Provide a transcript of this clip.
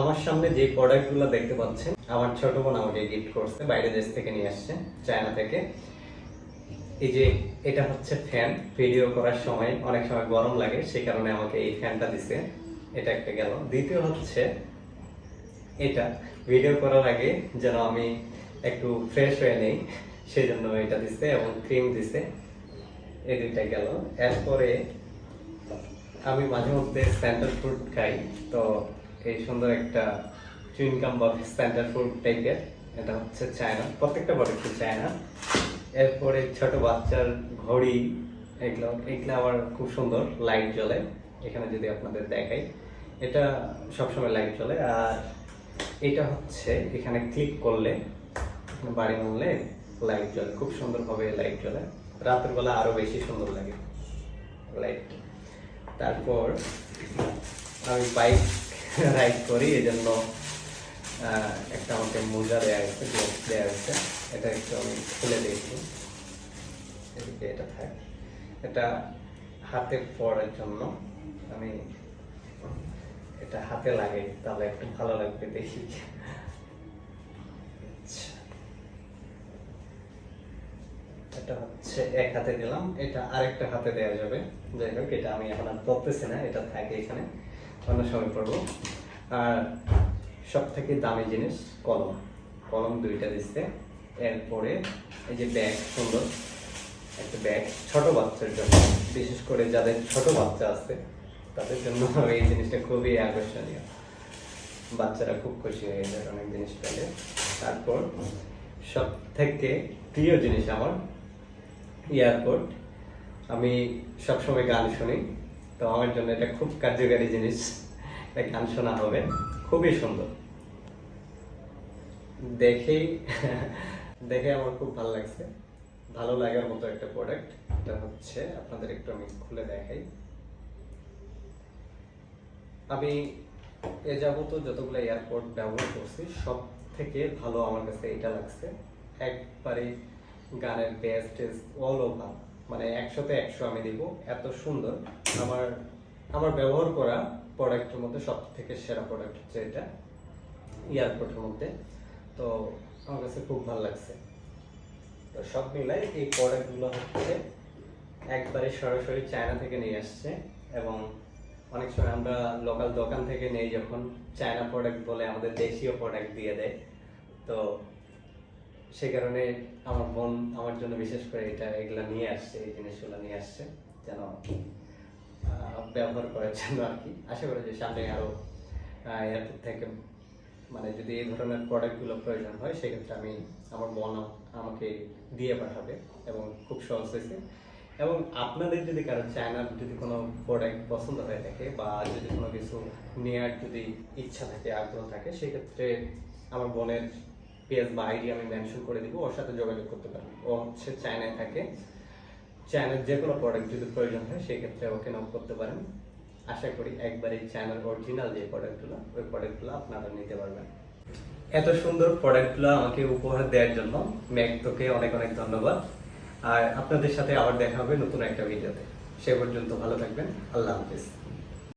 আমার সামনে যে প্রোডাক্টগুলো দেখতে পাচ্ছেন, আমার ছোট বোন আমাকে গিফট করছে বাইরে দেশ থেকে নিয়ে আসছে, চায়না থেকে। এই যে এটা হচ্ছে ফ্যান ভিডিও করার সময় অনেক সময় গরম লাগে, সেই কারণে আমাকে এই ফ্যানটা দিছে। এটা একটা গেল। দ্বিতীয় হচ্ছে, এটা ভিডিও করার আগে যেন আমি একটু ফ্রেশ হয়ে নেই সেই জন্য এটা দিছে এবং ক্রিম দিছে। এই দুইটা গেল। এরপরে আমি মাঝে মধ্যে স্ট্যান্ডার্ড ফুড খাই, তো এই সুন্দর একটা চুইনকাম বা স্ট্যান্ডার্ড ফুড টাইপের এটা হচ্ছে চায়না, প্রত্যেকটা বড় প্রোডাক্ট চায়না। এরপরে ছোট বাচ্চার ঘড়ি, এগুলো এগুলো আবার খুব সুন্দর লাইট জ্বলে। এখানে যদি আপনাদের দেখাই, এটা সবসময় লাইট জ্বলে। আর এটা হচ্ছে, এখানে ক্লিক করলে, বাড়ি মারলে লাইট জ্বলে, খুব সুন্দরভাবে লাইট জ্বলে। রাতের বেলা আরও বেশি সুন্দর লাগে লাইট তারপর আমি বাইক রাইড করি এই জন্য একটা আমাকে মোজা দেওয়া হয়েছে গ্লোভস দেওয়া হয়েছে। এটা একটু আমি খুলে দিয়েছি এদিকে এটা থাক। এটা হাতে পরার জন্য। আমি, এটা হাতে লাগে, তাহলে একটু ভালো লাগবে দেখি। আচ্ছা। এটা হচ্ছে এক হাতে দিলাম। এটা আরেকটা হাতে দেওয়া যাবে। যাই হোক, এটা আমি এখন আর পড়তেছি না, এটা থাকে এখানে। অন্য সময় পড়ব আর সব থেকে দামি জিনিস কলম। কলম দুইটা দিচ্ছে। এরপরে এই যে ব্যাগ, সুন্দর একটা ব্যাগ, ছোট বাচ্চার জন্য। বিশেষ করে যাদের ছোট বাচ্চা আছে, তাদের জন্য এই জিনিসটা খুবই আকর্ষণীয়। বাচ্চারা খুব খুশি হয়ে যায় অনেক জিনিস পেলে। তারপর সব থেকে প্রিয় জিনিস আমার, এয়ারপোর্ট। আমি সবসময় গান শুনি। তো আমার জন্য এটা খুব কার্যকারী জিনিস। এটা গান শোনা হবে। খুবই সুন্দর। দেখেই দেখে আমার খুব ভালো লাগছে। ভালো লাগার মতো একটা প্রোডাক্ট এটা হচ্ছে, আপনাদের একটু আমি খুলে দেখাই। আমি এ যাবত যতগুলো এয়ারপোর্ট ব্যবহার করছি সব থেকে ভালো আমার কাছে এটা লাগছে। একবারে গানের বেস্ট অল ওভার মানে একশোতে একশো আমি দিব। এত সুন্দর। আমার আমার ব্যবহার করা প্রোডাক্টের মধ্যে সব থেকে সেরা প্রোডাক্ট হচ্ছে এটা, এয়ারপোর্টের মধ্যে। তো আমার কাছে খুব ভালো লাগছে। তো সব মিলাই এই প্রোডাক্টগুলো হচ্ছে একবারে সরাসরি চায়না থেকে নিয়ে আসছে এবং অনেক সময় আমরা লোকাল দোকান থেকে নেই যখন চায়না প্রোডাক্ট বলে আমাদের দেশীয় প্রোডাক্ট দিয়ে দেয়। তো সে কারণে আমার বোন আমার জন্য বিশেষ করে এটা এগুলা নিয়ে আসছে, এই জিনিসগুলো নিয়ে আসছে, যেন ব্যবহার করার জন্য আর কি আশা করি যে সামনে আরও এয়ারপোর্ট থেকে মানে যদি এই ধরনের প্রোডাক্টগুলো প্রয়োজন হয়, সেক্ষেত্রে আমি আমার বোন আমাকে দিয়ে পাঠাবে এবং খুব সহজ হয়েছে। এবং আপনাদের যদি কারও চায়নার যদি কোনো প্রোডাক্ট পছন্দ হয়ে থাকে বা যদি কোনো কিছু নেওয়ার যদি ইচ্ছা থাকে, আগ্রহ থাকে, সেক্ষেত্রে আমার বোনের পেজ বা আইডি আমি মেনশন করে দিব, ওর সাথে যোগাযোগ করতে পারেন ও হচ্ছে চায়নায় থাকে। চায়নার যে কোনো প্রোডাক্ট যদি প্রয়োজন হয়, সেক্ষেত্রে ওকে নক করতে পারেন। আশা করি একবার এই চায়নার অরিজিনাল যে প্রোডাক্টগুলো ওই প্রোডাক্টগুলো আপনারা নিতে পারবেন। এত সুন্দর প্রোডাক্টগুলো আমাকে উপহার দেওয়ার জন্য ম্যাক তোকে অনেক অনেক ধন্যবাদ। আর আপনাদের সাথে আবার দেখা হবে নতুন একটা ভিডিওতে সে পর্যন্ত ভালো থাকবেন। আল্লাহ হাফিজ।